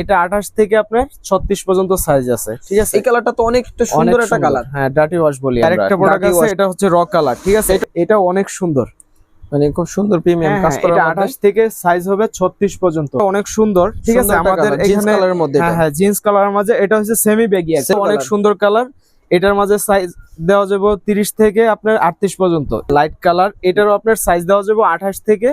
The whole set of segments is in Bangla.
এটা আঠাশ থেকে আপনার ছত্রিশ পর্যন্ত সাইজ আছে ঠিক আছে? এই কালারটা তো অনেক সুন্দর একটা কালার হ্যাঁ ডার্টি ওয়াশ বলি আমরা। আরেকটা প্রোডাক্ট আছে এটা হচ্ছে র কালার ঠিক আছে? এটা- অনেক সুন্দর। মানে খুব সুন্দর প্রিমিয়াম কাজ হ্যাঁ, করা এটা আঠাশ থেকে সাইজ হবে ছত্রিশ পর্যন্ত। অনেক সুন্দর ঠিক আছে আমাদের এখানে কালারের মধ্যে হ্যাঁ। হ্যাঁ জিন্স কালারের মাঝে এটা হচ্ছে সেমি বেগি একটা। Same অনেক সুন্দর কালার এটার মাঝে সাইজ দেওয়া যাবে তিরিশ থেকে আপনার আটত্রিশ পর্যন্ত। লাইট কালার এটারও আপনার সাইজ দেওয়া যাবে আঠাশ থেকে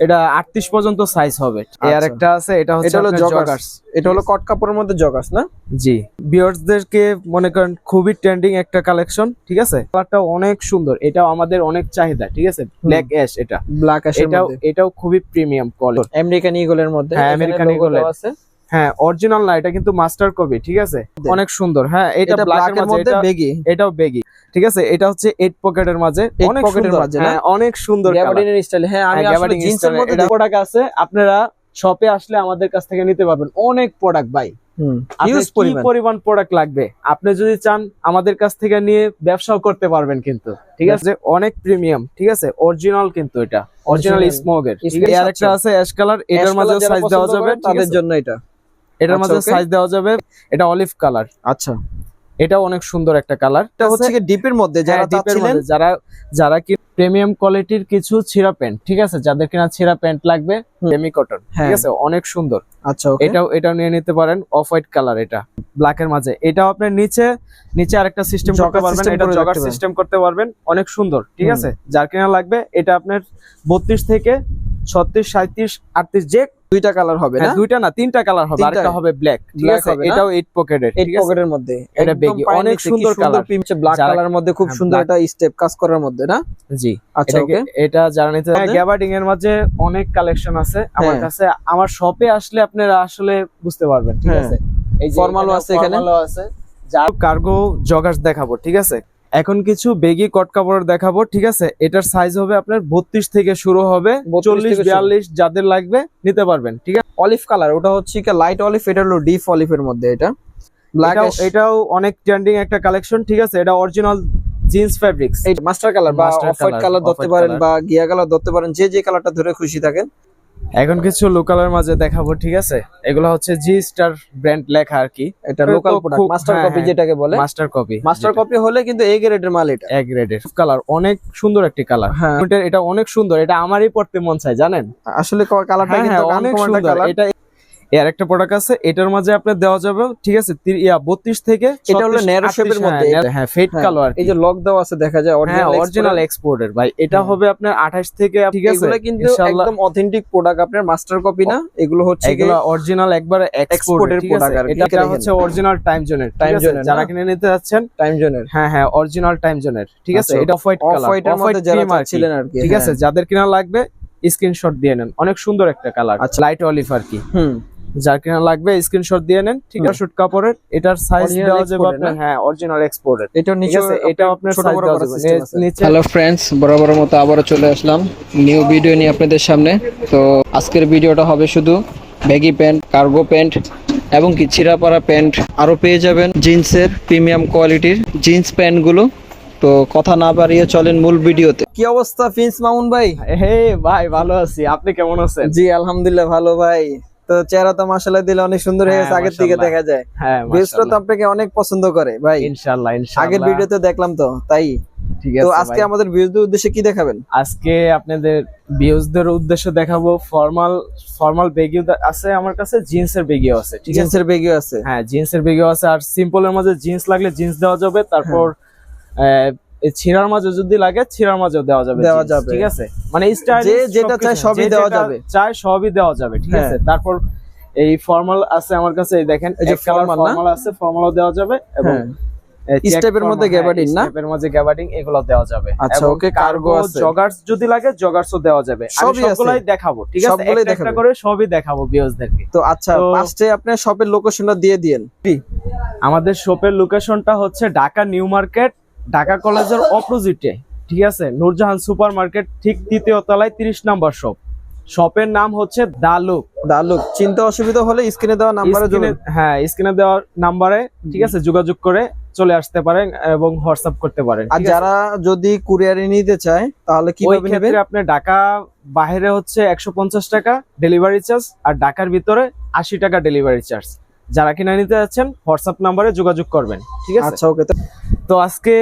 এটা আটত্রিশ পর্যন্ত সাইজ হবে। এই একটা আরেকটা আছে এটা হচ্ছে এটা হলো জগার্স এটা হলো কট কাপড়ের মধ্যে জগার্স না? জি। ভিউয়ার্সদেরকে মনে করেন খুবই ট্রেন্ডিং একটা কালেকশন ঠিক আছে? কালারটা অনেক সুন্দর এটাও আমাদের অনেক চাহিদা ঠিক আছে? ব্ল্যাক অ্যাশ এটা। ব্ল্যাক অ্যাশ এটাও এটাও খুবই প্রিমিয়াম কোয়ালিটি আমেরিকান ইগলের মধ্যে। হ্যাঁ, আমেরিকান ইগল আছে। হ্যাঁ অরিজিনাল না এটা কিন্তু মাস্টার কপি ঠিক আছে? অনেক সুন্দর হ্যাঁ এটা ব্ল্যাক মধ্যে বেগি। এটাও বেগি ঠিক আছে? এটা হচ্ছে এইট পকেটের মাঝে অনেক এর মাঝে হ্যাঁ, অনেক সুন্দর গ্যাবার্ডিনের স্টাইল হ্যাঁ আমি আসলে জিন্সের মধ্যে এটা প্রোডাক্ট আছে আপনারা শপে আসলে আমাদের কাছ থেকে নিতে পারবেন। অনেক প্রোডাক্ট ভাই। পরিমাণ। প্রোডাক্ট লাগবে? আপনি যদি চান আমাদের কাছ থেকে নিয়ে ব্যবসাও করতে পারবেন কিন্তু ঠিক আছে? অনেক প্রিমিয়াম ঠিক আছে? অরিজিনাল কিন্তু এটা। অরিজিনাল। স্মোকের ঠিক আছে? একটা আছে অ্যাশ কালার এটার মাঝে সাইজ দেওয়া যাবে তাদের জন্য এটা। এটার আচ্ছা, মাঝে সাইজ দেওয়া যাবে এটা অলিভ কালার আচ্ছা। এটা অনেক সুন্দর একটা কালার এটা হচ্ছে কি ডিপের মধ্যে যারা হ্যাঁ, এর চাচ্ছিলেন? মধ্যে। যারা যারা কি প্রিমিয়াম কোয়ালিটির কিছু ছিঁড়া প্যান্ট ঠিক আছে? যাদের কিনা ছিঁড়া প্যান্ট লাগবে। সেমি কটন হ্যাঁ। ঠিক আছে? অনেক সুন্দর। আচ্ছা এটাও এটাও নিয়ে নিতে পারেন অফ হোয়াইট কালার এটা ব্ল্যাক এর মাঝে। এটাও আপনি নিচে নিচে আরেকটা সিস্টেম করতে পারবেন এটা জগার সিস্টেম করতে পারবেন অনেক সুন্দর ঠিক আছে? যার কিনা লাগবে এটা আপনার বত্রিশ থেকে ছত্রিশ সাঁত্রিশ আটত্রিশ যে দুইটা কালার হবে না হ্যাঁ, দুইটা না তিনটা কালার হবে? আরেকটা হবে ব্ল্যাক ঠিক আছে এটাও এইট পকেটের এইট ঠিক আছে পকেটের মধ্যে এটা বেগি, অনেক সুন্দর colour। প্রিন্টে ব্ল্যাক কালার মধ্যে খুব হ্যাঁ, সুন্দর একটা স্টেপ কাজ করার মধ্যে না জি আচ্ছা ওকে এটা যারা নিতে মধ্যে? গ্যাবার্ডিং এর মাঝে অনেক কালেকশন আছে আমার হ্যাঁ। কাছে আমার শপে আসলে আপনারা আসলে বুঝতে পারবেন ঠিক। আছে এই যে Formal ও এখানেও আছে এখানে? formal ও আছে যা কার্গো জগার্স দেখাবো ঠিক আছে এখন কিছু বেগি কট কাপড়ের দেখাবো ঠিক আছে? এটার সাইজ হবে আপনার বত্রিশ থেকে শুরু হবে 32 চল্লিশ বিয়াল্লিশ যাদের লাগবে নিতে পারবেন ঠিক আছে? অলিভ কালার ওটা হচ্ছে কি লাইট অলিভ এটা হলো ডিপ অলিভের মধ্যে এটা। এটাও- অনেক ট্রেন্ডিং একটা কালেকশন ঠিক আছে? এটা অরিজিনাল জিন্স ফেব্রিক্স এই মাস্টার কালার বা অফ হোয়াইট কালার ধরতে পারেন বা গিয়া কালার ধরতে পারেন যে যে কালারটা ধরে খুশি থাকেন। এখন কিছু লোকালের মাঝে দেখাবো ঠিক আছে? এগুলো হচ্ছে জি স্টার ব্র্যান্ড লেখা আর কি। এটা লোকাল প্রোডাক্ট মাস্টার কপি। যেটাকে বলে। মাস্টার কপি মাস্টার কপি হলে কিন্তু এ গ্রেডের মাল এটা। এক গ্রেডের কালার অনেক সুন্দর একটি কালার হ্যাঁ। এটা অনেক সুন্দর এটা আমারই পড়তে মন চায় জানেন? আসলে কালারটা হ্যাঁ, কিন্তু হ্যাঁ, অনেক সুন্দর। এটা এর একটা প্রোডাক্ট আছে এটার মাঝে আপনার দেওয়া যাবে ঠিক আছে ইয়া বত্রিশ থেকে এটা হলো 36, narrow shape এর 38, মধ্যে। হ্যাঁ, হ্যাঁ ফেড হ্যাঁ, কালার এই যে লক দেওয়া আছে দেখা যায় হ্যাঁ অরিজিনাল অরিজিনাল এক্সপোর্টের ভাই এটা হবে আপনার আঠাশ থেকে ঠিক আছে এগুলো কিন্তু একদম অথেন্টিক প্রোডাক্ট আপনার মাস্টার কপি না এগুলো হচ্ছে এগুলো অরিজিনাল একবার এক্সপোর্টের product আর। এটা। হচ্ছে অরিজিনাল টাইম জোনের টাইম এর যারা কিনে নিতে যাচ্ছেন টাইম জোনের হ্যাঁ হ্যাঁ অরিজিনাল টাইম জোনের ঠিক আছে আচ্ছা, এটা অফ হোয়াইট অফ হোয়াইটের মধ্যে যারা চাচ্ছিলেন আর কি ঠিক হ্যাঁ। আছে যাদের কিনা লাগবে স্ক্রিনশট দিয়ে নেন অনেক সুন্দর একটা কালার আচ্ছা। লাইট অলিভ আর কি হুম যার কিনা লাগবে স্ক্রিনশট দিয়ে নেন। ঠিক। আছে শুট কাপড়ের। এটার সাইজ দেওয়া যাবে আপনার হ্যাঁ অরিজিনাল এক্সপোর্টের এটার ঠিক নিচে এটাও আপনার ছোট সাইজ বড় দেওয়া যাবে। নিচে হ্যালো ফ্রেন্ডস বরাবর মতো আবারও চলে আসলাম। নিউ ভিডিও নিয়ে আপনাদের সামনে। তো আজকের ভিডিওটা হবে শুধু ব্যাগি প্যান্ট কার্গো প্যান্ট এবং কি ছিঁড়াপাড়া প্যান্ট আরও পেয়ে যাবেন জিন্সের প্রিমিয়াম কোয়ালিটির জিন্স প্যান্টগুলো তো কথা না বাড়িয়ে চলেন মূল ভিডিওতে কি অবস্থা ফিন্স মামুন ভাই? হে ভাই ভালো আছি। আপনি কেমন আছেন? জি আলহামদুলিল্লাহ ভালো ভাই। তো চেহারা তো মাসাল্লাহ দিলে অনেক সুন্দর হয়ে হ্যাঁ, গেছে আগের থেকে দেখা যায়। হ্যাঁ বেস্টরা তো আপনাকে অনেক পছন্দ করে ভাই। ইনশাআল্লাহ ইনশাআল্লাহ। আগের ভিডিওতে দেখলাম তো তাই? ঠিক তো আজকে। আমাদের ভিউজদের উদ্দেশ্যে কি দেখাবেন? আজকে আপনাদের ভিউজদের উদ্দেশ্যে দেখাবো ফর্মাল ফর্মাল বেগিও আছে আমার কাছে জিন্সের বেগিও আছে জিন্সের বেগিও আছে। হ্যাঁ জিন্সের বেগিও আছে আর সিম্পলের মাঝে জিন্স লাগলে জিন্স দেওয়া যাবে তারপর আহ, এই ছিঁড়ার মাঝে যদি লাগে ছিঁড়ার মাঝেও দেওয়া যাবে দেওয়া যাবে। ঠিক আছে মানে স্টাইল যে যেটা চায় সবই দেওয়া যাবে। চায় সবই দেওয়া যাবে ঠিক হ্যাঁ। আছে তারপর এই ফর্মাল আছে আমার কাছে এই দেখেন এই যে? ফর্মাল আছে ফর্মালও দেওয়া যাবে এবং হ্যাঁ মধ্যে gabardine না? স্টেপের মধ্যে গ্যাবার্ডিং এগুলো দেওয়া যাবে আচ্ছা, cargo আছে। জগার্স যদি লাগে জগার্সও দেওয়া যাবে আমি সবগুলাই দেখাবো ঠিক আছে সবগুলাই একটা একটা করে সবই দেখাবো তো আচ্ছা ফার্স্টে আপনার শপের লোকেশনটা দিয়ে দিয়েন আমাদের শপের লোকেশনটা হচ্ছে ঢাকা নিউ মার্কেট ঢাকা কলেজের অপোজিটে ঠিক আছে? নূরজাহান সুপার মার্কেট ঠিক তৃতীয় তলায় তিরিশ নাম্বার শপ শপের নাম হচ্ছে দালুক দালুক চিন্তা অসুবিধা হলে স্ক্রিনে দেওয়া নাম্বারে হ্যাঁ স্ক্রিনে দেওয়ার নাম্বারে ঠিক আছে যোগাযোগ করে চলে আসতে পারেন এবং হোয়াটসঅ্যাপ করতে পারেন আর যারা যদি কুরিয়ারে নিতে চায় তাহলে কীভাবে নেবেন ক্ষেত্রে আপনি ঢাকা বাইরে হচ্ছে একশো পঞ্চাশ টাকা ডেলিভারি চার্জ আর ঢাকার ভিতরে আশি টাকা ডেলিভারি চার্জ যারা কিনা নিতে যাচ্ছেন হোয়াটসঅ্যাপ নাম্বারে যোগাযোগ করবেন ঠিক আছে? আচ্ছা ওকে তো আজকে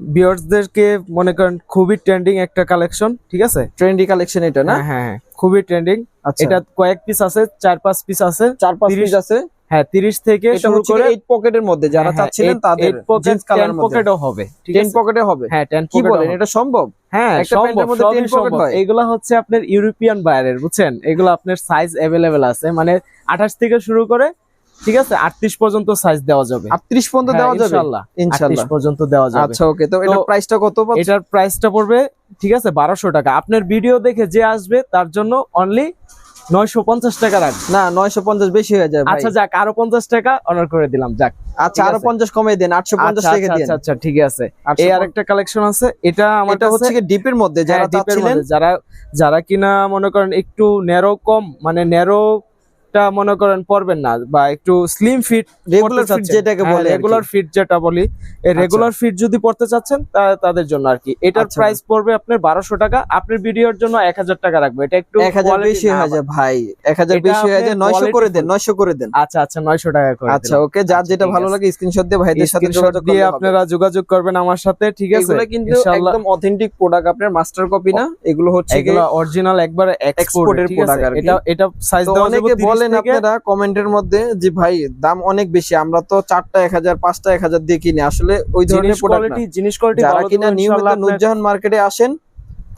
ভিউয়ার্সদেরকে মনে করেন খুবই ট্রেন্ডিং একটা কালেকশন ঠিক আছে? ট্রেন্ডি কালেকশন এটা না? হ্যাঁ হ্যাঁ হ্যাঁ, খুবই ট্রেন্ডিং আচ্ছা। এটা কয়েক পিস আছে চার পাঁচ পিস আছে চার পাঁচ পিস আছে? হ্যাঁ তিরিশ থেকে শুরু করে এইট পকেটের মধ্যে যারা হ্যাঁ, চাচ্ছিলেন তাদের eight pocket, jeans colour ten হবে ঠিক টেন আছে? পকেটে হবে। হ্যাঁ টেন কি বলেন এটা সম্ভব? হ্যাঁ সম্ভব সবই 10 সম্ভব। হয়? এগুলা হচ্ছে আপনার ইউরোপিয়ান বায়ারের বুঝছেন? এগুলো আপনার সাইজ অ্যাভেলেবেল আছে মানে আঠাশ থেকে শুরু করে ঠিক আছে? আটত্রিশ পর্যন্ত সাইজ দেওয়া যাবে। 38 পর্যন্ত হ্যাঁ, দেওয়া যাবে? ইনশাআল্লাহ। 38 পর্যন্ত দেওয়া যাবে। আচ্ছা ওকে তো এটা প্রাইসটা কত? এটার প্রাইসটা পড়বে ঠিক আছে বারোশো টাকা। আপনার ভিডিও দেখে যে আসবে তার জন্য অনলি নয়শো পঞ্চাশ টাকা রাখবে। না 950 বেশি হয়ে যায় আচ্ছা যাক আরও পঞ্চাশ টাকা অনার করে দিলাম যাক। আচ্ছা আরও আছে। 50 কমিয়ে দেন 850 আচ্ছা টাকা আচ্ছা, আচ্ছা আচ্ছা ঠিক আছে। 850 এই আরেকটা কালেকশন আছে এটা আমার এটা হচ্ছে কি ডিপের মধ্যে যারা হ্যাঁ, চাচ্ছিলেন মধ্যে। যারা যারা কিনা মনে করেন একটু ন্যারো কম মানে ন্যারোটা মনে করেন পড়বেন না বা একটু স্লিম ফিট রেগুলার ফিট যেটাকে বলে রেগুলার ফিট যেটা বলি। এই আচ্ছা। রেগুলার ফিট যদি পড়তে চাচ্ছেন তা- তাদের জন্য আর কি। এটার আচ্ছা। প্রাইস পড়বে আপনার বারোশো টাকা। আপনার ভিডিওর জন্য এক হাজার টাকা রাখব। এটা একটু 1000 quality বেশি হয়ে যায় ভাই। 1000 এটা বেশি হয়ে যায় 900 করে দেন 900 করে দেন। আচ্ছা আচ্ছা নয়শো টাকা করে আচ্ছা ওকে যার আচ্ছা, যেটা ভালো লাগে স্ক্রিনশট দিয়ে ভাইদের সাথে যোগাযোগ দিয়ে আপনারা যোগাযোগ করবেন আমার সাথে ঠিক আছে? এগুলো কিন্তু একদম অথেন্টিক প্রোডাক্ট আপনার মাস্টার কপি না? এগুলো হচ্ছে এগুলো অরিজিনাল একবার এক্সপোর্টের কি। এটা এটা সাইজ দেওয়া অনেকে 30 বলেন আপনারা কমেন্টের মধ্যে যে ভাই দাম অনেক বেশি আমরা তো চারটা এক হাজার পাঁচটা এক হাজার দিয়ে কিনি। আসলে ওই ধরনের প্রোডাক্ট কোয়ালিটি জিনিস কোয়ালিটি যারা কিনা নিয়মিত নুরজাহান মার্কেটে আসেন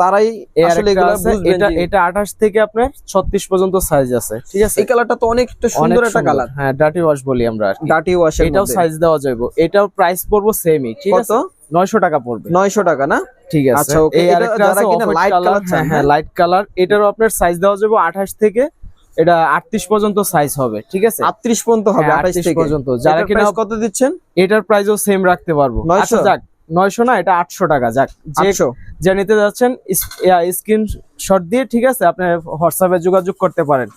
তারাই আসলে এটা এটা 28 থেকে আপনার 36 পর্যন্ত সাইজ আছে ঠিক আছে? এই কালারটা তো অনেক সুন্দর একটা কালার হ্যাঁ ডার্টি ওয়াশ বলি আমরা। ডাটি ওয়াশের এটাও সাইজ দেওয়া যাবে এটাও প্রাইস পড়ব সেমই ঠিক আছে? 900 টাকা পড়বে। নয়শো টাকা না? ঠিক আছে। আচ্ছা, এই এটা যারা কিনা light কালার হ্যাঁ হ্যাঁ হ্যাঁ? লাইট কালার এটারও আপনার সাইজ দেওয়া যাবে 28 থেকে এটা 38 পর্যন্ত সাইজ হবে ঠিক আছে? আটত্রিশ পর্যন্ত হবে হ্যাঁ, 38 থেকে। পর্যন্ত। যারা কিনা কত দিচ্ছেন? এটার প্রাইসও সেম রাখতে পারব। 900 আচ্ছা যাক 900 না এটা 800 টাকা যাক। যেশো যে নিতে যাচ্ছেন স্ক্রিনশট দিয়ে ঠিক আছে আপনি হোয়াটসঅ্যাপে যোগাযোগ করতে পারেন।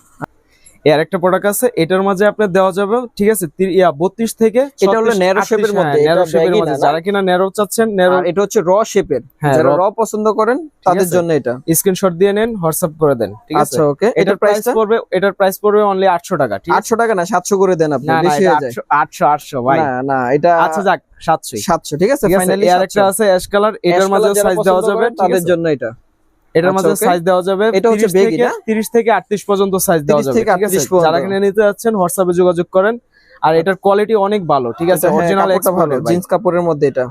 এর একটা প্রোডাক্ট আছে এটার মাঝে আপনার দেওয়া যাবে ঠিক আছে ইয়া বত্রিশ থেকে এটা হলো 36, narrow shape এর মধ্যে, হ্যাঁ, মধ্যে। না? যারা কিনা ন্যারো চাচ্ছেন ন্যারো এটা হচ্ছে র শেপের হ্যাঁ, যারা র পছন্দ করেন তাদের জন্য এটা। স্ক্রিনশট দিয়ে নেন হোয়াটসঅ্যাপ করে দেন ঠিক আছে? আচ্ছা ওকে। এটার প্রাইস পড়বে এটার প্রাইস পড়বে অনলি 800 টাকা ঠিক আছে? আটশো টাকা না সাতশো করে দেন আপনি বেশি হয়ে যায়। 800 800 800 ভাই। না না এটা আচ্ছা যাক 700 সাতশো ঠিক আছে ফাইনালি একটা আছে অ্যাশ কালার এটার মাঝে সাইজ দেওয়া যাবে তাদের জন্য এটা। এটার আচ্ছা, মাঝে সাইজ দেওয়া যাবে এটা হচ্ছে 30 baggy থেকে না? 30 থেকে 38 পর্যন্ত সাইজ দেওয়া যাবে ঠিক আছে? 38 যারা কিনে নিতে যাচ্ছেন হোয়াটসঅ্যাপে যোগাযোগ করেন। আর এটার কোয়ালিটি অনেক ভালো ঠিক আছে? অরিজিনাল ভালো জিন্স কাপড়ের মধ্যে এটা।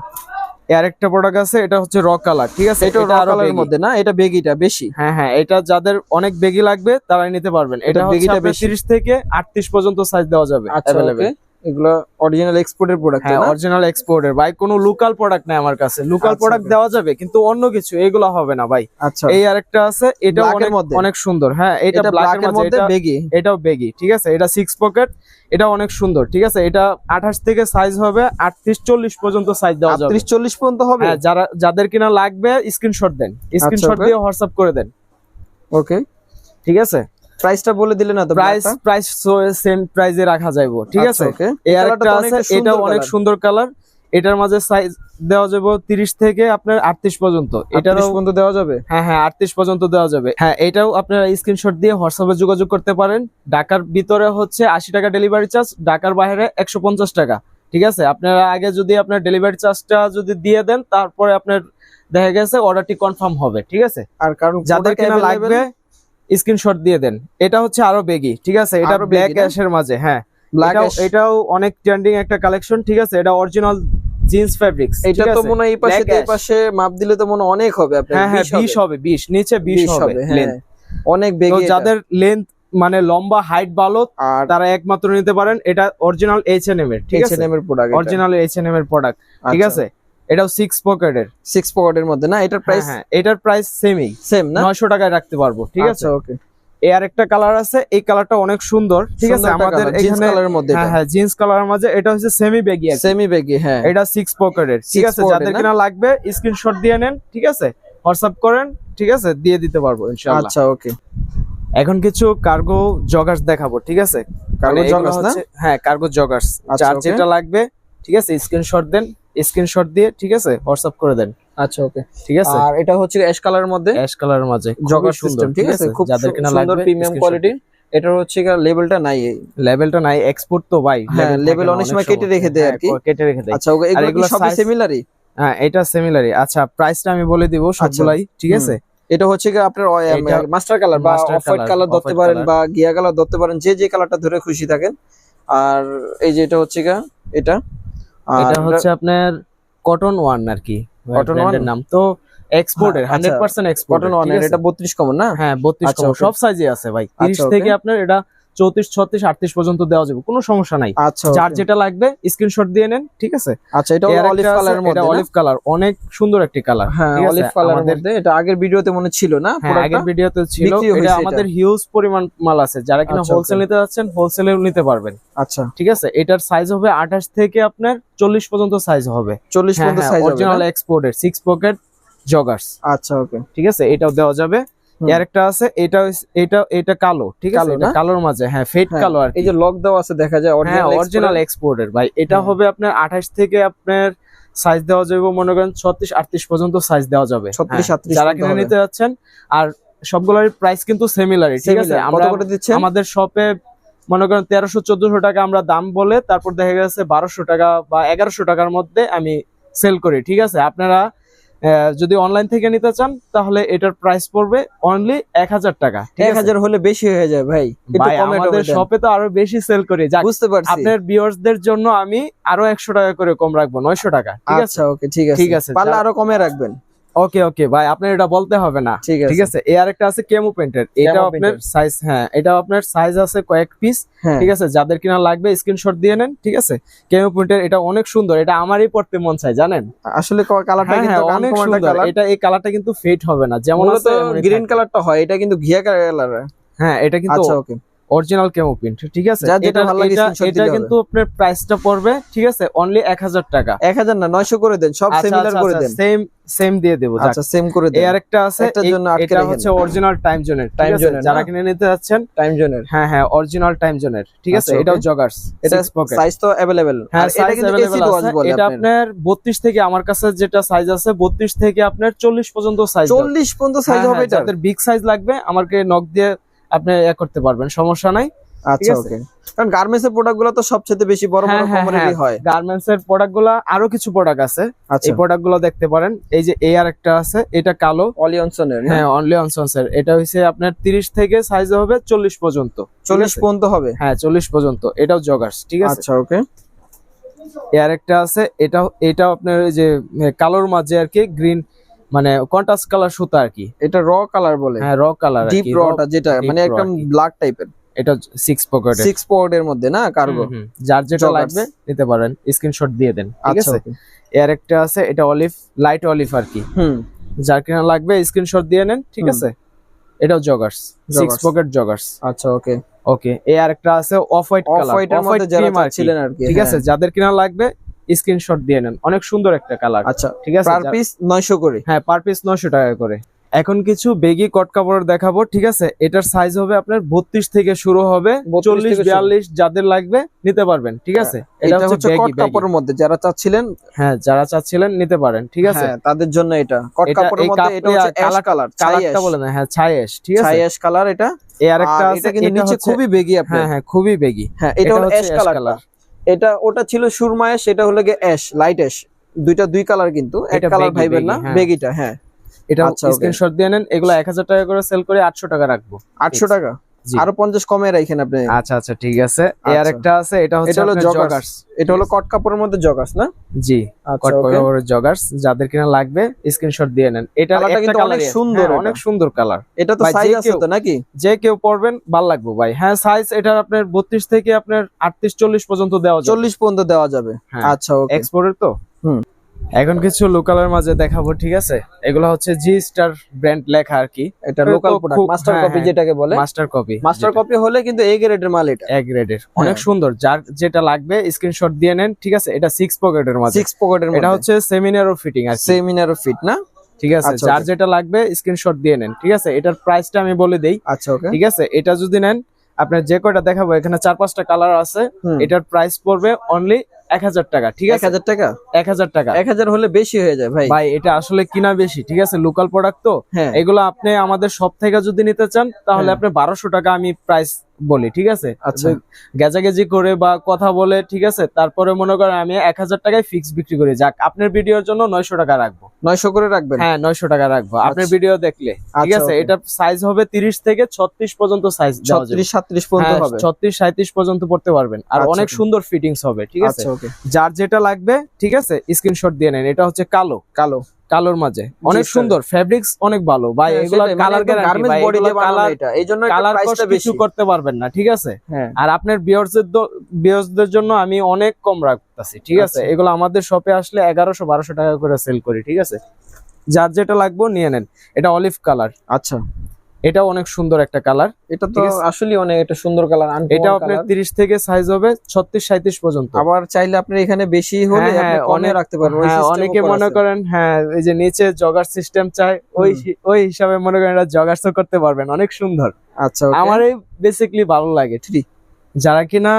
এর একটা প্রোডাক্ট আছে এটা হচ্ছে র কালার ঠিক আছে? এটা আরও কালারের মধ্যে না? এটা বেগিটা বেশি? হ্যাঁ হ্যাঁ এটা যাদের অনেক বেগি লাগবে তারাই নিতে পারবেন। এটা বেগিটা বেশি। 30 থেকে 38 পর্যন্ত সাইজ দেওয়া যাবে আচ্ছা ওকে এগুলো অরিজিনাল এক্সপোর্টের প্রোডাক্ট হ্যাঁ অরিজিনাল এক্সপোর্টের ভাই কোনো লোকাল প্রোডাক্ট নাই আমার কাছে। লোকাল আচ্ছা, প্রোডাক্ট দেওয়া যাবে কিন্তু অন্য কিছু এগুলো হবে না ভাই। আচ্ছা। এই আরেকটা আছে এটা অনেক? অনেক সুন্দর। হ্যাঁ এটা ব্ল্যাক মধ্যে বেগি এটাও বেগি ঠিক আছে? এটা সিক্স পকেট এটা অনেক সুন্দর ঠিক আছে? এটা আঠাশ থেকে সাইজ হবে আটত্রিশ চল্লিশ পর্যন্ত সাইজ দেওয়া যাবে। আটত্রিশ চল্লিশ পর্যন্ত হবে? হ্যাঁ যারা যাদের কিনা লাগবে স্ক্রিনশট দেন। স্ক্রিনশট দিয়ে হোয়াটসঅ্যাপ করে দেন। ওকে। ঠিক আছে? প্রাইসটা বলে দিলে না তো প্রাইস প্রাইস সেম প্রাইসে রাখা যাইবো ঠিক আছে? এই আরেকটা আছে এটাও অনেক সুন্দর কালার এটার মাঝে সাইজ দেওয়া যাবে তিরিশ থেকে আপনার আটত্রিশ পর্যন্ত। এটারও পর্যন্ত দেওয়া যাবে? হ্যাঁ হ্যাঁ আটত্রিশ পর্যন্ত দেওয়া যাবে। হ্যাঁ এটাও আপনারা স্ক্রিনশট দিয়ে হোয়াটসঅ্যাপে যোগাযোগ করতে পারেন। ঢাকার ভিতরে হচ্ছে আশি টাকা ডেলিভারি চার্জ ঢাকার বাইরে একশো পঞ্চাশ টাকা ঠিক আছে? আপনারা আগে যদি আপনার ডেলিভারি চার্জটা যদি দিয়ে দেন তারপরে আপনার দেখা গেছে অর্ডারটি কনফার্ম হবে ঠিক আছে? আর কারণ যাদের লাগবে স্ক্রিনশট দিয়ে দেন। এটা হচ্ছে আরও বেগি ঠিক আছে? এটা আরও ব্ল্যাক? অ্যাশের মাঝে হ্যাঁ। ব্ল্যাক এটাও অনেক ট্রেন্ডিং একটা কালেকশন ঠিক আছে? এটা অরিজিনাল জিন্স ফেব্রিক্স এটা তো মনে হয় এই পাশে এই পাশে মাপ দিলে তো মনে হয় অনেক হবে আপনার হ্যাঁ হ্যাঁ 20 হবে। বিশ নিচে বিশ 20 হবে হ্যাঁ। length। অনেক বেগি যাদের লেন্থ মানে লম্বা হাইট ভালো আর তারা একমাত্র নিতে পারেন। এটা অরিজিনাল এইচএনএম এর ঠিক আছে? H&M এর product original H and M এর প্রোডাক্ট আচ্ছা। ঠিক আছে? এটাও সিক্স পকেটের। সিক্স পকেটের মধ্যে না? এটার প্রাইস হ্যাঁ এটার প্রাইস সেমই সেম না? নয়শো টাকায় রাখতে পারব ঠিক আছে? আচ্ছা ওকে এই আরেকটা কালার আছে এই কালারটা অনেক সুন্দর ঠিক আছে? আমাদের এখানে কালারের মধ্যে হ্যাঁ হ্যাঁ জিন্স কালারের মাঝে এটা হচ্ছে সেমি ব্যাগি সেমি বেগি হ্যাঁ। এটা সিক্স পকেটের ঠিক আছে? যাদের কিনা লাগবে স্ক্রিনশট দিয়ে নেন ঠিক আছে? হোয়াটসঅ্যাপ করেন ঠিক আছে? দিয়ে দিতে পারব ইনশাআল্লাহ। আচ্ছা ওকে এখন কিছু কার্গো জগার্স দেখাবো ঠিক আছে? এগুলো joggers না? হ্যাঁ কার্গো জগার্স আচ্ছা, যার যেটা লাগবে ঠিক আছে? স্ক্রিনশট দেন স্ক্রিনশট দিয়ে ঠিক আছে? হোয়াটসঅ্যাপ করে দেন। আচ্ছা ওকে। ঠিক আছে? আর এটা হচ্ছে অ্যাশ কালারের মধ্যে? অ্যাশ কালারের মাঝে। জগার সুন্দর সিস্টেম ঠিক আছে? খুব যাদের কিনা সুন্দর প্রিমিয়াম কোয়ালিটি এটার হচ্ছে লেভেলটা নাই। লেভেলটা নাই এক্সপোর্ট তো ভাই হ্যাঁ, থাকে না অনেক সময় কেটে রেখে দেয় আর কি। হ্যাঁ, কেটে রেখে দেয়। আচ্ছা ওকে এগুলো কি size- সিমিলারই হ্যাঁ এটা সিমিলারই আচ্ছা প্রাইসটা আমি বলে দিব সবগুলাই ঠিক আছে? এটা হচ্ছে কি আপনার মাস্টার কালার বা অফ হোয়াইট কালার ধরতে পারেন বা গিয়া কালার ধরতে পারেন যে যে কালারটা ধরে খুশি থাকেন। আর এই যে এটা হচ্ছে গা এটা এটা হচ্ছে আপনার কটন ওয়ান আর কি কটন ওয়ানের নাম। তো এক্সপোর্টের হ্যাঁ, হান্ড্রেড আচ্ছা, পার্সেন্ট এক্সপোর্ট কটন ওয়ান এটা বত্রিশ কমন না? হ্যাঁ 32 কমন সব সাইজে আছে ভাই। তিরিশ আচ্ছা, okay. থেকে আপনার এটা চৌত্রিশ ছত্রিশ আটত্রিশ পর্যন্ত দেওয়া যাবে। কোনো সমস্যা নাই। আচ্ছা যার যেটা লাগবে স্ক্রিনশট দিয়ে নেন ঠিক আছে? আচ্ছা এটা অলিভ কালারের মধ্যে অলিভ কালার অনেক সুন্দর একটি কালার হ্যাঁ অলিভ কালারের মধ্যে। এটা আগের ভিডিওতে মনে ছিল না হ্যাঁ? আগের ভিডিওতে ছিল। এটা আমাদের হিউজ পরিমাণ মাল আছে। যারা কিনা আচ্ছা, হোলসেল নিতে যাচ্ছেন হোলসেলেও নিতে পারবেন। আচ্ছা। ঠিক আছে? এটার সাইজ হবে আঠাশ থেকে আপনার চল্লিশ পর্যন্ত সাইজ হবে। চল্লিশ হ্যাঁ পর্যন্ত সাইজ অরিজিনাল না? এক্সপোর্টের সিক্স পকেট জগার্স আচ্ছা ওকে ঠিক আছে? এটাও দেওয়া যাবে। একটা আছে এটা এটা এটা কালো ঠিক আছে? এটা কালোর মাঝে হ্যাঁ ফেড হ্যাঁ, কালো আর এই যে লক দেওয়া আছে দেখা যায় হ্যাঁ অরিজিনাল অরিজিনাল এক্সপোর্টের ভাই। এটা হবে আপনার আঠাশ থেকে আপনার সাইজ দেওয়া যাবে মনে করেন ছত্রিশ আটত্রিশ পর্যন্ত সাইজ দেওয়া যাবে। 36, হ্যাঁ, 38 যারা কিনে নিতে যাচ্ছেন আর সবগুলোর প্রাইস কিন্তু সিমিলারই ঠিক আছে? আমরা আমাদের শপে মনে করেন তেরোশো চোদ্দশো টাকা আমরা দাম বলে তারপর দেখা গেছে বারোশো টাকা বা এগারোশো টাকার মধ্যে আমি সেল করি ঠিক আছে? আপনারা যদি অনলাইন থেকে নিতে চান তাহলে এটার প্রাইস পড়বে অনলি এক হাজার টাকা এক হাজার হলে বেশি হয়ে যায় ভাই আমাদের শপে তো আরও বেশি সেল করি। বুঝতে পারছি। আপনার বিয়ার্সদের জন্য আমি আরও একশো টাকা করে কম রাখব নয়শো টাকা ঠিক আছে? আচ্ছা ওকে ঠিক আছে। ঠিক আছে, পারলে আরও কমে রাখবেন। ওকে ওকে ভাই আপনার এটা বলতে হবে না। ঠিক আছে। এ আরেকটা আছে কেমো পেন্টের এটা আপনার সাইজ হ্যাঁ এটা আপনার সাইজ আছে কয়েক পিস হ্যাঁ। ঠিক আছে? যাদের কিনা লাগবে স্ক্রিনশট দিয়ে নেন ঠিক আছে? কেমো প্রিন্টের এটা অনেক সুন্দর এটা আমারই পড়তে মন চায় জানেন? আসলে কালারটা হ্যাঁ কিন্তু হ্যাঁ অনেক সুন্দর। এটা এই কালারটা কিন্তু ফেড হবে না যেমন গ্রিন কালারটা হয় এটা কিন্তু ঘিয়া কালার হ্যাঁ এটা কিন্তু আচ্ছা ওকে। অরিজিনাল কেমো প্রিন্ট ঠিক আছে যার যেটা এটা- ভালো লাগে এটা- screenshot এটা দিলে হবে। কিন্তু আপনার প্রাইসটা পড়বে ঠিক আছে অনলি এক হাজার টাকা এক হাজার না নয়শো করে দেন সব সিমিলার করে দেন সেম সেম দিয়ে দেবো যাক। আচ্ছা সেম করে এই দেন আরেকটা আছে একটার এই- জন্য আটকে এটা রাখেন। হচ্ছে অরিজিনাল টাইম জোনের টাইম Time zone এর যারা না? কিনে নিতে যাচ্ছেন টাইম জোনের হ্যাঁ হ্যাঁ অরিজিনাল টাইম জোনের ঠিক আছে আচ্ছা, এটাও okay. জগার্স এটা সিক্স পকেট সাইজ তো अवेलेबल হ্যাঁ আর এটা সাইজ কিন্তু এসি अवेलेबल ওয়াচ আছে বলে এটা আপনার আপনার 32 থেকে আমার কাছে যেটা সাইজ আছে 32 থেকে আপনার 40 পর্যন্ত সাইজ 40 পর্যন্ত সাইজ হবে এটা যাদের বিগ সাইজ লাগবে আমাকে নক দিয়ে আপনি ইয়ে করতে পারবেন সমস্যা নাই। আচ্ছা ওকে কারণ গার্মেন্টস এর প্রোডাক্টগুলো তো সবচেয়ে বেশি বড় বড় হ্যাঁ, হ্যাঁ, কোম্পানিরই হ্যাঁ। হয়। গার্মেন্টস এর প্রোডাক্টগুলা আরও কিছু প্রোডাক্ট আছে। আচ্ছা। এই প্রোডাক্টগুলো দেখতে পারেন। এই যে এই আর একটা আছে এটা কালো। অলিয়নসনের হ্যাঁ অনলি অনসন্সের এটা হচ্ছে আপনার 30 থেকে সাইজ হবে 40 পর্যন্ত। ঠিক 40 পর্যন্ত হবে? হ্যাঁ 40 পর্যন্ত। এটাও জগার্স ঠিক আছে? আচ্ছা ওকে এর একটা আছে এটাও এটাও আপনার যে কালোর মাঝে আর কি গ্রিন মানে কন্ট্রাস্ট কালার সুতা আর কি। এটা র কালার বলে। হ্যাঁ র কালার ডিপ রটা যেটা মানে একদম ব্ল্যাক টাইপের এটা সিক্স পকেটের সিক্স পকেট এর মধ্যে না কার্গো যার যেটা। লাগবে নিতে পারেন। স্ক্রিনশট দিয়ে দেন ঠিক আচ্ছা আছে। এর একটা আছে এটা অলিভ লাইট অলিভ আর কি। হুম। যার কিনা লাগবে স্ক্রিনশট দিয়ে নেন ঠিক আছে? এটাও জগার্স সিক্স পকেট জগার্স আচ্ছা ওকে ওকে এই আরেকটা আছে অফ হোয়াইট অফ হোয়াইট এর মধ্যে যারা ছিলেন আর কি ঠিক হ্যাঁ। আছে? যাদের কিনা লাগবে স্ক্রিনশট দিয়ে নেন। অনেক সুন্দর একটা কালার আচ্ছা ঠিক আছে পার পিস 900 করে। হ্যাঁ পার পিস নশো টাকা করে। এখন কিছু বেগি কট কাপড় দেখাবো ঠিক আছে? এটার সাইজ হবে আপনার বত্রিশ থেকে শুরু হবে 32 চল্লিশ বিয়াল্লিশ যাদের লাগবে নিতে পারবেন ঠিক আছে? এটা হচ্ছে কট। কাপড়ের মধ্যে যারা চাচ্ছিলেন হ্যাঁ যারা চাচ্ছিলেন নিতে পারেন ঠিক আছে? হ্যাঁ তাদের জন্য এটা। কট কাপড়ের মধ্যে এটা হচ্ছে অ্যাশ কালার কালারটা বলে না হ্যাঁ ছায়েশ ঠিক আছে? ছাই অ্যাশ কালার এটা। এই আরেকটা আছে কিন্তু নিচে খুবই বেগি আপনার। হ্যাঁ হ্যাঁ খুবই বেগি হ্যাঁ এটা হচ্ছে অ্যাশ কালার। এটা ওটা ছিল সুরমা সেটা এটা হলো গিয়ে অ্যাশ লাইট অ্যাশ দুইটা দুই কালার কিন্তু এক কালার ভাইবেন না হ্যাঁ। বেগিটা হ্যাঁ এটা আচ্ছা. স্ক্রিনশট দিয়ে নেন এগুলো এক হাজার টাকা করে সেল করে আটশো টাকা রাখব আটশো টাকা জি। আরও পঞ্চাশ কমে রাখেন আপনি। আচ্ছা আচ্ছা ঠিক আছে। এই আচ্ছা। আরেকটা আছে এটা হচ্ছে এটা হলো joggers। এটা হলো কট কাপড়ের মধ্যে জগাস না? জি আচ্ছা কট। কভারের জগার্স যাদের কিনা লাগবে স্ক্রিনশট দিয়ে নেন। এটা কিন্তু অনেক সুন্দর অনেক সুন্দর কালার এটা তো সাইজ আছে তো নাকি? যে কেউ পরবেন ভালো লাগবে ভাই। হ্যাঁ সাইজ এটার আপনার বত্রিশ থেকে আপনার আটত্রিশ চল্লিশ পর্যন্ত দেওয়া যাবে। চল্লিশ পর্যন্ত দেওয়া যাবে। হ্যাঁ। আচ্ছা ওকে এক্সপোর্টের তো? হুম। এখন কিছু লোকালের মাঝে দেখাবো ঠিক আছে? এগুলো হচ্ছে জি স্টার ব্র্যান্ড লেখা আর কি। এটা লোকাল প্রোডাক্ট মাস্টার হ্যাঁ, কপি হ্যাঁ। যেটাকে বলে। মাস্টার কপি মাস্টার কপি হলে কিন্তু এ গ্রেডের মাল এটা। এক গ্রেডের অনেক হ্যাঁ। সুন্দর। যার যেটা লাগবে স্ক্রিনশট দিয়ে নেন ঠিক আছে? এটা সিক্স পকেটের মাঝে। সিক্স পকেটের এটা হচ্ছে সেমিনারও ফিটিং আর কি। সেমিনার ফিট না? ঠিক আছে? আচ্ছা, যার যেটা লাগবে স্ক্রিনশট দিয়ে নেন ঠিক আছে? এটার প্রাইসটা আমি বলে দেই। আচ্ছা ওকে। ঠিক আছে? এটা যদি নেন আপনার যে কয়টা দেখাবো এখানে চার পাঁচটা কালার আছে। এটার প্রাইস পড়বে অনলি এক হাজার টাকা ঠিক এক আছে হাজার টাকা? এক হাজার টাকা। এক হাজার হলে বেশি হয়ে যায় ভাই। ভাই এটা আসলে কিনা বেশি ঠিক আছে? লোকাল প্রোডাক্ট তো। হ্যাঁ। এগুলো আপনি আমাদের সব থেকে যদি নিতে চান তাহলে হ্যাঁ। আপনি বারোশো টাকা আমি প্রাইস বলি ঠিক আছে? আচ্ছা। গেজাগেজি করে বা কথা বলে ঠিক আছে? তারপরে মনে করেন আমি এক হাজার টাকায় ফিক্স বিক্রি করি। যাক আপনার ভিডিওর জন্য নয়শো টাকা রাখব। নয়শো করে রাখবেন? হ্যাঁ নয়শো টাকা রাখব। আপনার আচ্ছা। ভিডিও দেখলে ঠিক আচ্ছা, আছে এটা সাইজ হবে তিরিশ থেকে ছত্রিশ পর্যন্ত সাইজ ছত্রিশ সাত্রিশ পর্যন্ত হবে। ছত্রিশ সাঁত্রিশ পর্যন্ত পড়তে পারবেন। আর আচ্ছা, অনেক সুন্দর ফিটিংস হবে ঠিক আছে? আচ্ছা ওকে। যার যেটা লাগবে ঠিক আছে স্ক্রিনশট দিয়ে নেন। এটা হচ্ছে কালো কালো কালোর মাঝে। অনেক সুন্দর ফেব্রিক্স অনেক ভালো। ভাই এগুলো কালার গ্যারান্টি body দিয়ে বানানো এটা। এই জন্য কালার প্রাইসটা বেশি। করতে পারবেন না ঠিক আছে? হ্যাঁ। আর আপনার বিয়ার্সদের বিয়ার্সদের জন্য আমি অনেক কম রাখতেছি ঠিক আছে? আচ্ছা। এগুলো আমাদের শপে আসলে এগারোশো বারোশো টাকা করে সেল করি ঠিক আছে? যার যেটা লাগবে নিয়ে নেন। এটা অলিভ কালার আচ্ছা। এটাও অনেক সুন্দর একটা কালার। এটা তো আসলে অনেক একটা সুন্দর কালার এটা আপনার তিরিশ থেকে সাইজ হবে ছত্রিশ সাঁত্রিশ পর্যন্ত। আবার চাইলে আপনি এখানে বেশি হলে হ্যাঁ, আপনি হ্যাঁ, কমে অনেক- রাখতে পারবেন। হ্যাঁ অনেকে মনে করেন হ্যাঁ এই যে নিচে জগার সিস্টেম চাই ওই ওই হিসাবে মনে করেন এটা জগার্সও করতে পারবেন অনেক সুন্দর। আচ্ছা আমার এই বেসিক্যালি ভালো লাগে ঠিক? যারা কিনা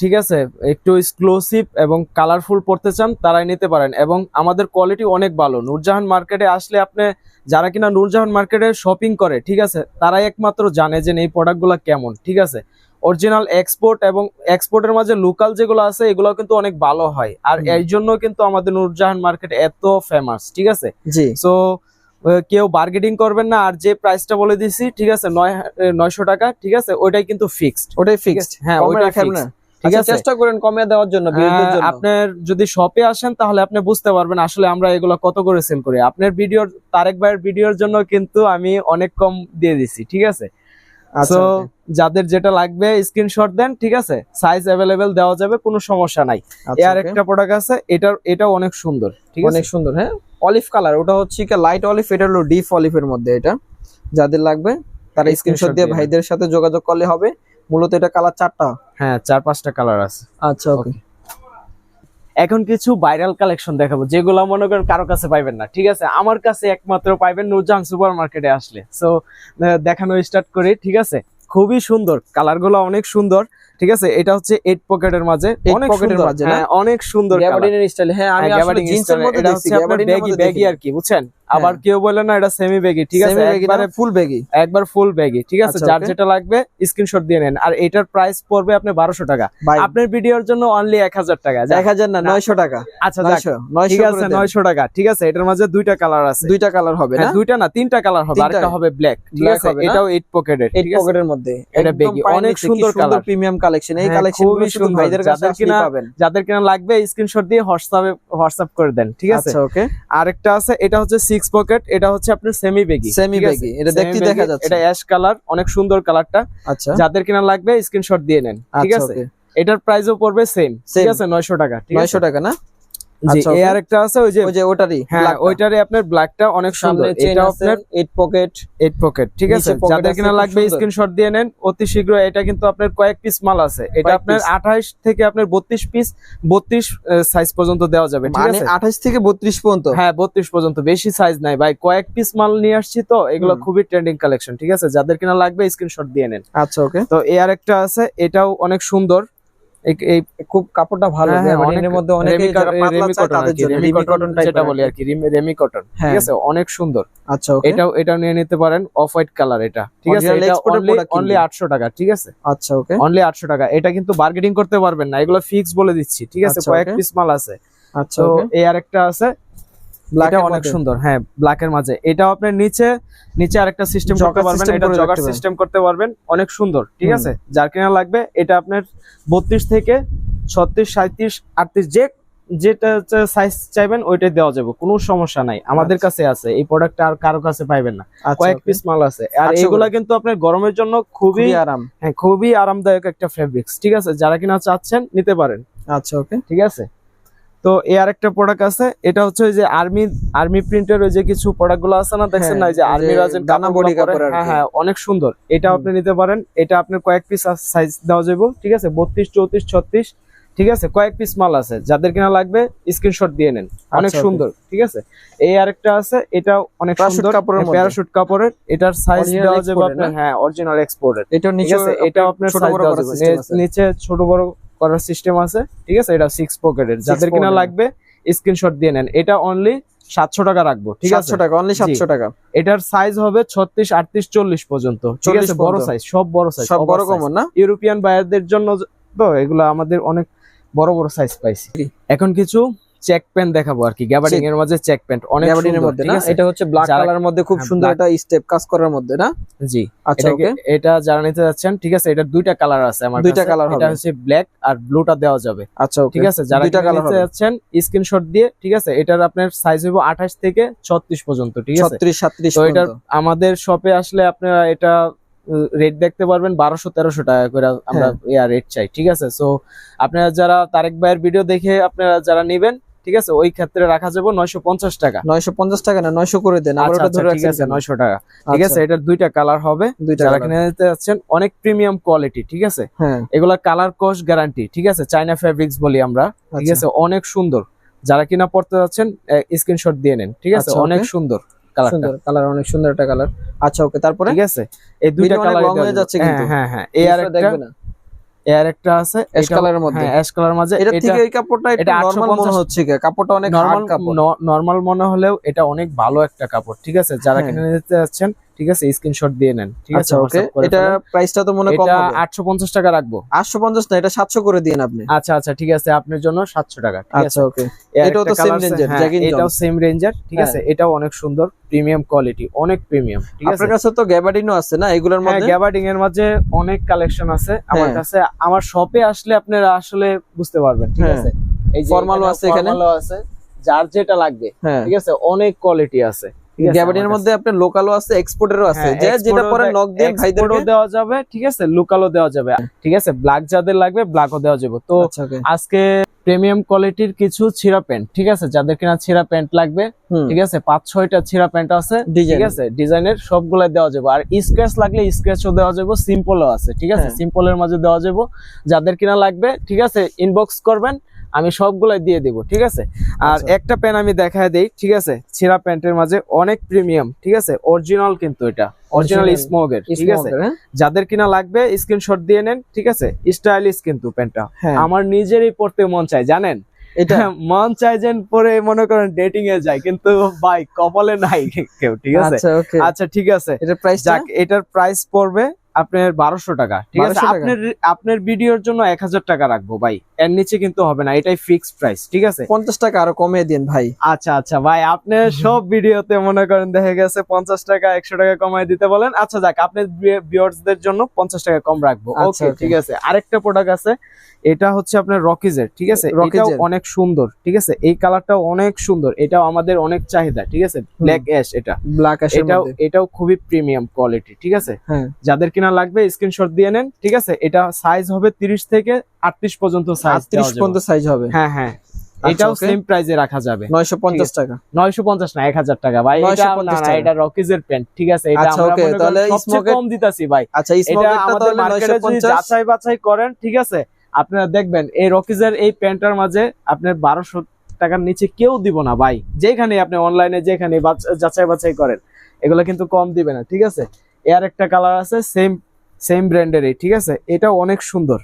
ঠিক আছে একটু এক্সক্লুসিভ এবং কালারফুল পড়তে চান তারাই নিতে পারেন। এবং আমাদের কোয়ালিটি অনেক ভালো। নূরজাহান মার্কেটে আসলে আপনি যারা কিনা নূরজাহান মার্কেটে শপিং করে ঠিক আছে তারাই একমাত্র জানে যে এই প্রোডাক্টগুলো কেমন ঠিক আছে? অরিজিনাল এক্সপোর্ট এবং এক্সপোর্টের মাঝে লোকাল যেগুলো আছে এগুলো কিন্তু অনেক ভালো হয়। আর। এই জন্য কিন্তু আমাদের নূরজাহান মার্কেট এত ফেমাস ঠিক আছে? জি। সো কেউ বার্গেটিং করবেন না আর যে প্রাইসটা বলে দিছি ঠিক আছে নয় নয়শো টাকা ঠিক আছে ওইটাই কিন্তু ফিক্সড ওটাই ফিক্সড হ্যাঁ, ওইটাই না। ঠিক আচ্ছা, আছে? চেষ্টা করেন কমে দেওয়ার জন্য আহ, আপনার যদি শপে আসেন তাহলে আপনি বুঝতে পারবেন আসলে আমরা এগুলো কত করে সেল করি। আপনার ভিডিওর তারেক ভাইয়ের ভিডিওর জন্য কিন্তু আমি অনেক কম দিয়ে দিছি ঠিক আছে? আচ্ছা তো যাদের যেটা লাগবে স্ক্রিনশট দেন ঠিক আছে? সাইজ অ্যাভেলেবেল দেওয়া যাবে কোনো সমস্যা নাই। আচ্ছা, এর একটা প্রোডাক্ট আছে এটার এটাও অনেক সুন্দর ঠিক আছে? অনেক সুন্দর হ্যাঁ? অলিভ কালার ওটা হচ্ছে কি লাইট অলিভ এটা হলো ডিপ অলিভের মধ্যে এটা। যাদের লাগবে তারা স্ক্রিনশট দিয়ে দিয়ে ভাইদের সাথে যোগাযোগ করলে হবে। মূলত এটা কালার চারটা। হ্যাঁ চার পাঁচটা কালার আছে। আচ্ছা ওকে এখন কিছু ভাইরাল কালেকশন দেখাবো যেগুলো মনে করেন কারও কাছে পাইবেন না ঠিক আছে? আমার কাছে একমাত্র পাইবেন নূরজাহান সুপার মার্কেটে আসলে। সো দেখানো স্টার্ট করি ঠিক আছে? খুবই সুন্দর কালারগুলো অনেক সুন্দর। ঠিক আছে? এটা হচ্ছে এইট পকেটের মাঝে। অনেক পকেটের মাঝে হ্যাঁ, অনেক সুন্দর গ্যাবার্ডিনের স্টাইল হ্যাঁ আমি হ্যাঁ, আসলে জিন্সের এটা হচ্ছে মধ্যে ব্যাগি আর কি বুঝছেন? আবার কেউ বলে না এটা সেমি ব্যাগি ঠিক আছে? একবারে ফুল ব্যাগি একবার ফুল ব্যাগি ঠিক আছে? আচ্ছা, যার যেটা লাগবে স্ক্রিনশট দিয়ে নেন। আর এটার প্রাইস পড়বে আপনি বারোশো টাকা। আপনার ভিডিওর জন্য অনলি এক হাজার টাকা। এক হাজার না নয়শো টাকা। আচ্ছা যাক, নয়শো নয়শো ঠিক আছে। নয়শো টাকা ঠিক আছে? এটার মাঝে দুইটা কালার আছে। দুইটা কালার হবে না? হ্যাঁ, দুইটা না তিনটা কালার হবে? আরেকটা হবে ব্ল্যাক ঠিক আছে? এটাও এইট পকেটের এইট ঠিক আছে? পকেটের মধ্যে। এটা পায়ের অনেক সুন্দর colour। প্রিমিয়াম কালেকশন এই হ্যাঁ, কালেকশন খুবই শুধু সুন্দর। ভাইদের কাছে কিনা- পাবেন। যাদের কিনা লাগবে স্ক্রিনশট দিয়ে হোয়াটসঅ্যাপে হোয়াটসঅ্যাপ করে দেন ঠিক আছে? আচ্ছা ওকে আরেকটা আছে এটা হচ্ছে সিক্স পকেট এটা হচ্ছে আপনার সেমি বেগি সেমি বেগি এটা দেখতে দেখা যাচ্ছে। এটা অ্যাশ কালার অনেক সুন্দর কালারটা আচ্ছা। যাদের কিনা লাগবে স্ক্রিনশট দিয়ে নেন ঠিক আচ্ছা, আছে। এটার প্রাইসও পড়বে সেম ঠিক আছে? নয়শো টাকা ঠিক আছে? নয়শো টাকা না? জি আচ্ছা, এই okay। আরেকটা আছে ওই যে ওই যে ওটারই হ্যাঁ টা। আপনার ব্ল্যাকটা অনেক সুন্দর। সামনে এটা আপনার এইট পকেট এইট পকেট ঠিক আছে? যাদের কিনা লাগবে। স্ক্রিনশট দিয়ে নেন অতি শীঘ্র এটা কিন্তু আপনার কয়েক পিস মাল আছে। এটা আপনার piece। আঠাইশ থেকে আপনার বত্রিশ পিস বত্রিশ সাইজ পর্যন্ত দেওয়া যাবে ঠিক মানে আছে? থেকে বত্রিশ পর্যন্ত? হ্যাঁ বত্রিশ পর্যন্ত। বেশি সাইজ নাই। ভাই কয়েক পিস মাল নিয়ে আসছি তো এগুলো খুবই ট্রেন্ডিং কালেকশন ঠিক আছে? যাদের কিনা লাগবে স্ক্রিনশট দিয়ে নেন। আচ্ছা ওকে। তো এই আরেকটা আছে এটাও অনেক সুন্দর। এই- খুব কাপড়টা ভালো হ্যাঁ, হ্যাঁ, অনেক- রেমি কটন- রেমি যেটা বলি আর কি রেমি- ঠিক হ্যাঁ। আছে? অনেক সুন্দর। আচ্ছা এটাও এটা নিয়ে নিতে পারেন অফ হোয়াইট কালার এটা ঠিক আছে? এটা অনলি কিন্তু। আটশো টাকা ঠিক আছে? আচ্ছা ওকে। অনলি আটশো টাকা। এটা কিন্তু বার্গেটিং করতে পারবেন না এগুলো ফিক্স বলে দিচ্ছি ঠিক আছে? আচ্ছা, কয়েক পিস মাল আছে। আচ্ছা এই আরেকটা আছে Black অনেক সুন্দর হ্যাঁ ব্ল্যাক এর মাঝে। এটাও আপনার নিচে নিচে আরেকটা সিস্টেম করতে পারবেন এটা জগার সিস্টেম করতে পারবেন অনেক সুন্দর ঠিক আছে? যার কিনা লাগবে এটা আপনার বত্রিশ থেকে ছত্রিশ সাঁত্রিশ আটত্রিশ যে যেটা সাইজ চাইবেন ওইটাই দেওয়া যাবে কোনো সমস্যা নাই। আমাদের আচ্ছা। কাছে আছে এই প্রোডাক্টটা আর কারও কাছে পাইবেন না। আচ্ছা, কয়েক পিস মাল আছে। আর আটশো এগুলা কিন্তু আপনার গরমের জন্য খুবই খুবই আরাম। হ্যাঁ খুবই আরামদায়ক একটা ফেব্রিক্স ঠিক আছে? যারা কিনা চাচ্ছেন নিতে পারেন। আচ্ছা ওকে ঠিক আছে? তো এই আরেকটা প্রোডাক্ট আছে এটা হচ্ছে ওই যে আর্মি আর্মি প্রিন্টের ওই যে কিছু প্রোডাক্টগুলো আছে না দেখছেন হ্যাঁ, না যে আর্মি রাজের দানা body কাপড় আর হ্যাঁ হ্যাঁ অনেক সুন্দর। এটা আপনি নিতে পারেন। এটা আপনার কয়েক পিস সাইজ দেওয়া যাবে ঠিক আছে? বত্রিশ চৌত্রিশ ছত্রিশ ঠিক আছে? কয়েক পিস মাল আছে। যাদের কিনা লাগবে স্ক্রিনশট দিয়ে নেন। অনেক আচ্ছা, সুন্দর ঠিক আছে? এই আরেকটা আছে এটা অনেক সুন্দর। কাপড়ের। প্যারাশুট কাপড়ের। এটার সাইজ দেওয়া যাবে আপনার হ্যাঁ অরিজিনাল এক্সপোর্টের এটা নিচে এটা আপনার ছোট সাইজ বড় দেওয়া যাবে। নিচে ছোট বড় করার সিস্টেম আছে ঠিক আছে? এটা সিক্স পকেটের যাদের কিনা লাগবে স্ক্রিনশট দিয়ে নেন। এটা অনলি সাতশো টাকা রাখব ঠিক আছে? টাকা অনলি সাতশো টাকা। এটার সাইজ হবে ছত্রিশ আটত্রিশ চল্লিশ পর্যন্ত ঠিক আছে? বড় সাইজ সব বড় সাইজ সব বড় কমন না? ইউরোপিয়ান বায়ারদের জন্য তো এগুলো আমাদের অনেক বড় বড় সাইজ পাইছি। এখন কিছু চেক প্যান্ট দেখাবো আর কি গ্যাবার্ডিং এর মাঝে চেক প্যান্ট অনেক গ্যাবার্ডিনের সুন্দর, মধ্যে না? এটা হচ্ছে ব্ল্যাক কালারের মধ্যে খুব হ্যাঁ, সুন্দর একটা স্টেপ কাজ করার মধ্যে না? জি আচ্ছা ওকে এটা যারা নিতে যাচ্ছেন ঠিক আছে এটা দুইটা কালার আছে আমার দুইটা কালার colour এটা হচ্ছে ব্ল্যাক আর ব্লুটা দেওয়া যাবে। আচ্ছা ওকে ঠিক আছে যারা দুইটা কালার নিতে যাচ্ছেন স্ক্রিনশট দিয়ে ঠিক আছে এটার আপনার সাইজ হইব 28 থেকে 36 পর্যন্ত ঠিক আছে? 36 37 তো এটার পর্যন্ত। আমাদের শপে আসলে আপনারা এটা রেট দেখতে পারবেন বারোশো তেরোশো টাকা করে আমরা হ্যাঁ। রেট চাই ঠিক আছে? সো আপনারা যারা তারেক ভাইয়ের ভিডিও দেখে আপনারা যারা নেবেন ঠিক আছে? ওই ক্ষেত্রে রাখা যাবে নয়শো পঞ্চাশ টাকা। 950 টাকা না 900 করে দেন আচ্ছা, ওটা আচ্ছা, ধরে ঠিক আছে নয়শো টাকা। ঠিক আছে আচ্ছা, এটার দুইটা কালার হবে। দুইটা যারা কিনে নিতে যাচ্ছেন অনেক প্রিমিয়াম কোয়ালিটি ঠিক আছে? হ্যাঁ। এগুলা কালার কোশ গ্যারান্টি ঠিক আছে? চাইনা ফেব্রিক্স বলি আমরা ঠিক। আছে? অনেক সুন্দর। যারা কিনা পড়তে যাচ্ছেন স্ক্রিনশট দিয়ে নেন ঠিক আছে? অনেক সুন্দর কালার অনেক সুন্দর একটা কালার। আচ্ছা ওকে তারপরে? ঠিক আছে? এই দুইটা কালার হয়ে যাচ্ছে কিন্তু। হ্যাঁ হ্যাঁ এই আর একটা দেখবে না। এই আর একটা আছে অ্যাশ কালারের মধ্যে। হ্যাঁ অ্যাশ কালার মাঝে এটা থেকে এই কাপড়টা এটা নরমাল মনে হচ্ছে কি? কাপড়টা অনেক নরমাল হার্ড কাপড়। নরমাল মনে হলেও এটা অনেক ভালো একটা কাপড় ঠিক আছে? যারা হ্যাঁ। কিনে নিতে যাচ্ছেন ঠিক আছে? স্ক্রিনশট দিয়ে নেন ঠিক আছে? আচ্ছা ওকে। এটা। প্রাইসটা তো মনে কম এটা হবে। 850 টাকা রাখব। 850 না এটা 700 করে দিন আপনি। আচ্ছা আচ্ছা ঠিক আছে। আপনার জন্য 700 টাকা ঠিক আছে? আচ্ছা ওকে এটাও তো আছে, হ্যাঁ, Jack and এটাও সেম রেঞ্জের ঠিক হ্যাঁ। আছে? এটাও অনেক সুন্দর প্রিমিয়াম কোয়ালিটি অনেক প্রিমিয়াম ঠিক আছে? আপনার কাছে তো গ্যাবার্ডিনও আছে না এগুলোর হ্যাঁ মধ্যে? গ্যাবার্ডিং এর মাঝে অনেক কালেকশন আছে। আমার হ্যাঁ। কাছে আমার শপে আসলে আপনারা আসলে বুঝতে পারবেন ঠিক। আছে? এই যে Formal ও এখানে আছে এখানে। formal ও আছে যার যেটা লাগবে ঠিক আছে? অনেক কোয়ালিটি আছে। গ্যাবার্ডিনের মধ্যে আপনার লোকালও আছে এক্সপোর্টেরও আছে। হ্যাঁ, যে যেটা পরে নক দিয়ে export-ও দেওয়া যাবে ঠিক আছে লোকালও দেওয়া যাবে। ঠিক আছে ব্ল্যাক যাদের লাগবে ব্ল্যাকও দেওয়া যাবে। তো আচ্ছা আজকে প্রিমিয়াম কোয়ালিটির কিছু ছিঁড়া প্যান্ট ঠিক আছে? যাদের কিনা ছিঁড়া প্যান্ট লাগবে ঠিক আছে পাঁচ ছয়টা ছিঁড়া প্যান্ট আছে ঠিক আছে? ডিজাইনের সবগুলা দেওয়া যাবে। আর স্ক্র্যাচ লাগলে স্ক্র্যাচও দেওয়া যাবে সিম্পলও আছে ঠিক আছে। সিম্পলের মাঝে দেওয়া যাবে। যাদের কিনা লাগবে ঠিক আছে ইনবক্স করবেন আমি সবগুলাই দিয়ে দিব ঠিক আছে? আর আচ্ছা। একটা প্যান্ট আমি দেখায় দেই ঠিক আছে? ছিঁড়া প্যান্টের মাঝে অনেক প্রিমিয়াম ঠিক আছে? অরিজিনাল কিন্তু এটা অরিজিনাল স্মোকের ঠিক আছে? হ্যাঁ? যাদের কিনা লাগবে স্ক্রিনশট দিয়ে নেন ঠিক আছে? স্টাইলিশ কিন্তু প্যান্টটা হ্যাঁ। আমার নিজেরই পড়তে মন চায় জানেন? এটা। মন চায় যেন পরে মনে করেন ডেটিং এ যায় কিন্তু ভাই কপালে নাই কেউ ঠিক আছে? আচ্ছা আচ্ছা ঠিক আছে। এটার প্রাইস যাক এটার প্রাইস পড়বে আপনার বারোশো টাকা ঠিক আছে? আপনার আপনার ভিডিওর জন্য এক হাজার টাকা রাখব ভাই। এর নিচে কিন্তু হবে না এটাই ফিক্সড প্রাইস ঠিক আছে? পঞ্চাশ টাকা আরও কমিয়ে দিন ভাই। আচ্ছা আচ্ছা ভাই আপনি সব ভিডিওতে মনে করেন দেখা গেছে পঞ্চাশ টাকা একশো টাকা কমায় দিতে বলেন। আচ্ছা যাক আপনার ভিউয়ার্সদের জন্য পঞ্চাশ টাকা কম রাখব। আচ্ছা, ওকে। ঠিক আছে। আরেকটা প্রোডাক্ট আছে এটা হচ্ছে আপনার রকিজের ঠিক আছে? এটাও অনেক সুন্দর ঠিক আছে? এই কালারটাও অনেক সুন্দর এটাও আমাদের অনেক চাহিদা ঠিক আছে? ব্ল্যাক অ্যাশ এটা। ব্ল্যাক অ্যাশের এটাও এটাও খুবই প্রিমিয়াম কোয়ালিটি ঠিক আছে? হ্যাঁ। যাদের কিনা লাগবে স্ক্রিনশট দিয়ে নেন ঠিক আছে? এটা সাইজ হবে তিরিশ থেকে আটত্রিশ পর্যন্ত সাইজ 38 পর্যন্ত সাইজ হবে? হ্যাঁ হ্যাঁ। আচ্ছা, এটাও. সেম প্রাইসে রাখা যাবে। 950 টাকা। নয়শো পঞ্চাশ না এক হাজার টাকা। ভাই এটা না এটা রকিজের প্যান্ট ঠিক আছে? এটা আচ্ছা, আমরা তাহলে সবচেয়ে smoke-এর- কম দিতাছি ভাই। আচ্ছা এটা স্মোকেরটা তাহলে মার্কেটে যদি 950 যাচাই বাছাই করেন ঠিক আছে? আপনারা দেখবেন এই রকিজের এই প্যান্টটার মাঝে আপনার বারোশো টাকার নিচে কেউ দিব না ভাই। যেখানে আপনি অনলাইনে যেখানে যাচাই বাছাই করেন এগুলো কিন্তু কম দিবে না ঠিক আছে? এর একটা কালার আছে সেম সেম ব্র্যান্ডেরই ঠিক আছে? এটাও অনেক সুন্দর।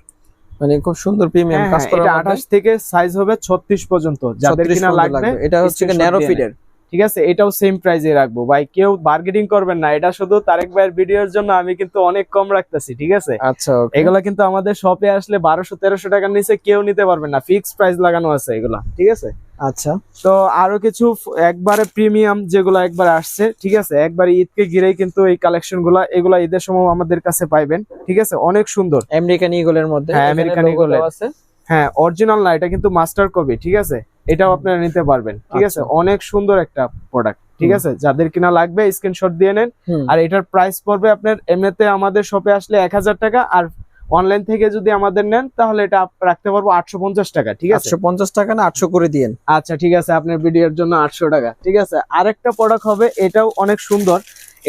মানে খুব সুন্দর প্রিমিয়াম কাজ হ্যাঁ, করা এটা আঠাশ থেকে সাইজ হবে ছত্রিশ পর্যন্ত যাদের কিনা লাগবে এটা হচ্ছে ন্যারো ফিডের ঠিক আছে? এটাও সেম প্রাইসে রাখব। ভাই কেউ বার্গেনিং করবেন না এটা শুধু তারেক ভাইয়ের ভিডিওর জন্য আমি কিন্তু অনেক কম রাখতেছি ঠিক আছে? আচ্ছা. এগুলা কিন্তু আমাদের শপে আসলে বারোশো তেরোশো টাকার নিচে কেউ নিতে পারবেন না ফিক্স প্রাইস লাগানো আছে এগুলা ঠিক আছে? আচ্ছা। তো আরও কিছু একবারে প্রিমিয়াম যেগুলো একবার আসছে ঠিক আছে? একবার ঈদকে ঘিরেই কিন্তু এই কালেকশনগুলা এগুলা ঈদের সময় আমাদের কাছে পাইবেন ঠিক আছে? অনেক সুন্দর। আমেরিকান ইগলের মধ্যে হ্যাঁ, দেওয়া এর। আছে। হ্যাঁ অরিজিনাল না এটা কিন্তু মাস্টার কপি ঠিক আছে? এটাও আপনারা নিতে পারবেন ঠিক আছে? আচ্ছা। অনেক সুন্দর একটা প্রোডাক্ট ঠিক আছে? যাদের কিনা লাগবে স্ক্রিনশট দিয়ে নেন। আর এটার প্রাইস পড়বে আপনার এমনিতে আমাদের শপে আসলে এক হাজার টাকা আর অনলাইন থেকে যদি আমাদের নেন তাহলে এটা রাখতে পারব আটশো পঞ্চাশ টাকা ঠিক আছে? আটশো পঞ্চাশ টাকা না আটশো করে দিয়েন আচ্ছা ঠিক আছে আপনার ভিডিওর জন্য আটশো টাকা ঠিক আছে? আরেকটা প্রোডাক্ট হবে এটাও অনেক সুন্দর।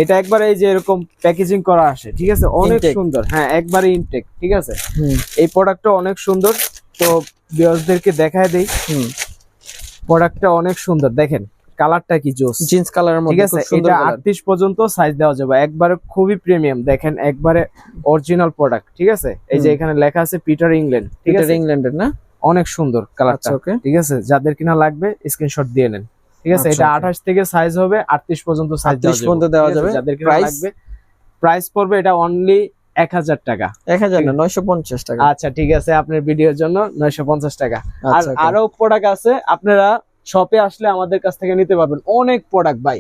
এটা একবার এই যে এরকম প্যাকেজিং করা আসে ঠিক আছে? অনেক সুন্দর হ্যাঁ একবারে ইনটেক ঠিক আছে? এই প্রোডাক্টটা অনেক সুন্দর তো ভিউয়ার্সদেরকে দেখায় দেই। প্রোডাক্টটা অনেক সুন্দর দেখেন। কালারটা কি জোস? জিন্স কালারের ঠিক মধ্যে আছে খুব সুন্দর এটা colour। আটত্রিশ পর্যন্ত সাইজ দেওয়া যাবে। একবারে খুবই প্রিমিয়াম দেখেন একবারে অরিজিনাল প্রোডাক্ট ঠিক আছে? এই যে এখানে লেখা আছে পিটার ইংল্যান্ড ঠিক আছে? ইংল্যান্ডের না? অনেক সুন্দর কালারটা আচ্ছা ওকে। ঠিক আছে? যাদের কিনা লাগবে স্ক্রিনশট দিয়ে নেন ঠিক আছে? আচ্ছা, এটা okay. আঠাশ থেকে সাইজ হবে আটত্রিশ পর্যন্ত সাইজ 38 পর্যন্ত দেওয়া যাবে। যাদের Price? লাগবে প্রাইস পড়বে এটা অনলি এক হাজার টাকা। এক হাজার না নয়শো পঞ্চাশ টাকা। আচ্ছা ঠিক আছে আপনার ভিডিওর জন্য নয়শো পঞ্চাশ টাকা। আর আচ্ছা আরও প্রোডাক্ট আছে আপনারা শপে আসলে আমাদের কাছ থেকে নিতে পারবেন। অনেক প্রোডাক্ট ভাই।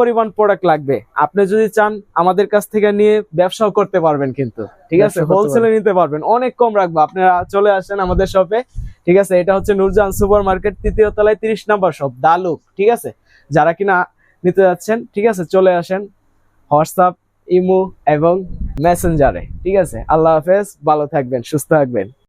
পরিমাণ। প্রোডাক্ট লাগবে? আপনি যদি চান আমাদের কাছ থেকে নিয়ে ব্যবসাও করতে পারবেন কিন্তু। ঠিক আছে? হোলসেলে নিতে পারবেন। অনেক কম রাখব। আপনারা চলে আসেন আমাদের শপে ঠিক আছে? এটা হচ্ছে নুরজাহান সুপার মার্কেট তৃতীয় তলায় তিরিশ নাম্বার শপ দালুক। ঠিক আছে? যারা কিনা নিতে যাচ্ছেন ঠিক আছে? চলে আসেন হোয়াটসঅ্যাপ ইমো এবং মেসেঞ্জারে। ঠিক আছে? আল্লাহ হাফেজ। ভালো থাকবেন সুস্থ থাকবেন।